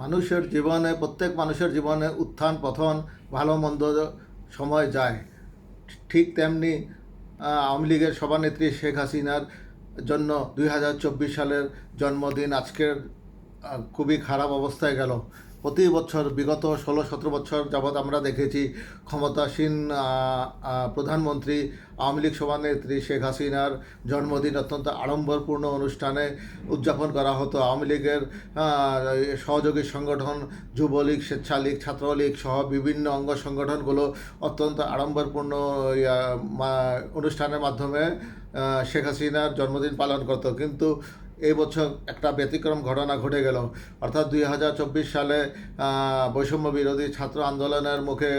মানুষের জীবনে, প্রত্যেক মানুষের জীবনে উত্থান পথন ভালো, মন্দ সময় যায়। ঠিক তেমনি আওয়ামী লীগের সভানেত্রী শেখ হাসিনার জন্য দুই হাজার চব্বিশ সালের জন্মদিন আজকের খুবই খারাপ অবস্থায় গেল। প্রতি বছর, বিগত ষোলো সতেরো বছর যাবৎ আমরা দেখেছি ক্ষমতাসীন প্রধানমন্ত্রী আওয়ামী লীগ সভানেত্রী শেখ হাসিনার জন্মদিন অত্যন্ত আড়ম্বরপূর্ণ অনুষ্ঠানে উদযাপন করা হতো। আওয়ামী লীগের সহযোগী সংগঠন, যুবলীগ, স্বেচ্ছালীগ, ছাত্রলীগ সহ বিভিন্ন অঙ্গ সংগঠনগুলো অত্যন্ত আড়ম্বরপূর্ণ অনুষ্ঠানের মাধ্যমে শেখ হাসিনার জন্মদিন পালন করতো। কিন্তু এই বছর একটা ব্যতিক্রম ঘটনা ঘটে গেল। অর্থাৎ দুই হাজার চব্বিশ সালে বৈষম্য বিরোধী ছাত্র আন্দোলনের মুখে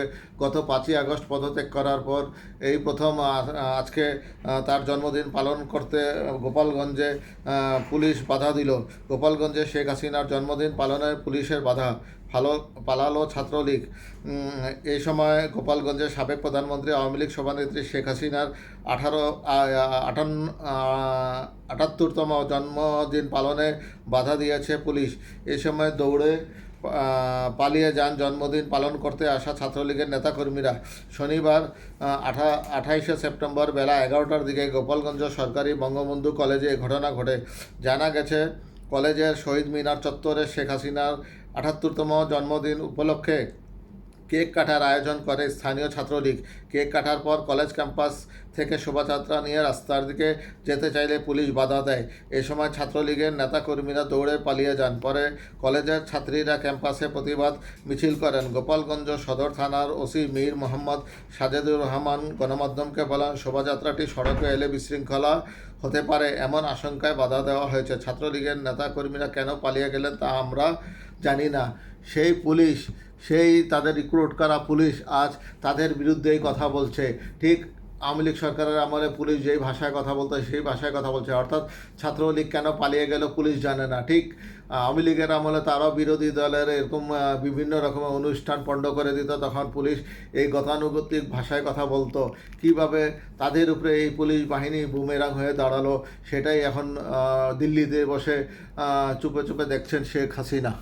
গত পাঁচই আগস্ট পদত্যাগ করার পর এই প্রথম আজকে তার জন্মদিন পালন করতে গোপালগঞ্জে পুলিশ বাধা দিল। গোপালগঞ্জে শেখ হাসিনার জন্মদিন পালনের পুলিশের বাধা। ভালো পালালো ছাত্রলীগ। এই সময় গোপালগঞ্জের সাবেক প্রধানমন্ত্রী আওয়ামী লীগ সভানেত্রী শেখ হাসিনার আঠারো আটান্ন আটাত্তরতম জন্মদিন পালনে বাধা দিয়েছে পুলিশ। এই সময় দৌড়ে পালিয়ে যান জন্মদিন পালন করতে আসা ছাত্রলীগের নেতাকর্মীরা। শনিবার আঠা, আঠাইশে সেপ্টেম্বর বেলা এগারোটার দিকে গোপালগঞ্জ সরকারি বঙ্গবন্ধু কলেজে ঘটনা ঘটে। জানা গেছে কলেজের শহীদ মিনার চত্বরে শেখ হাসিনার আটাত্তরতম জন্মদিন উপলক্ষে কেক কাটার আয়োজন করে স্থানীয় ছাত্রলীগ। কেক কাটার পর কলেজ ক্যাম্পাস থেকে শোভাযাত্রা নিয়ে রাস্তার দিকে যেতে চাইলে পুলিশ বাধা দেয়। এ সময় ছাত্রলীগের নেতাকর্মীরা দৌড়ে পালিয়ে যান। পরে কলেজের ছাত্রীরা ক্যাম্পাসে প্রতিবাদ মিছিল করেন। গোপালগঞ্জ সদর থানার ওসি মীর মোহাম্মদ সাজেদুর রহমান গণমাধ্যমকে বলেন, শোভাযাত্রাটি সড়কে এলে বিশৃঙ্খলা হতে পারে এমন আশঙ্কায় বাধা দেওয়া হয়েছে। ছাত্রলীগের নেতাকর্মীরা কেন পালিয়ে গেলেন তা আমরা জানি না। সেই পুলিশ, সেই তাদের রিক্রুট করা পুলিশ আজ তাদের বিরুদ্ধেই কথা বলছে। ঠিক আওয়ামী লীগ সরকারের আমলে পুলিশ যেই ভাষায় কথা বলতো, সেই ভাষায় কথা বলছে। অর্থাৎ ছাত্রলীগ কেন পালিয়ে গেল পুলিশ জানে না। ঠিক আওয়ামী লীগের আমলে তারাও বিরোধী দলের এরকম বিভিন্ন রকমের অনুষ্ঠান পণ্ড করে দিত, তখন পুলিশ এই গতানুগতিক ভাষায় কথা বলতো। কীভাবে তাদের উপরে এই পুলিশ বাহিনী বুমেরাং হয়ে দাঁড়াল, সেটাই এখন দিল্লিতে বসে চুপে চুপে দেখছেন শেখ হাসিনা।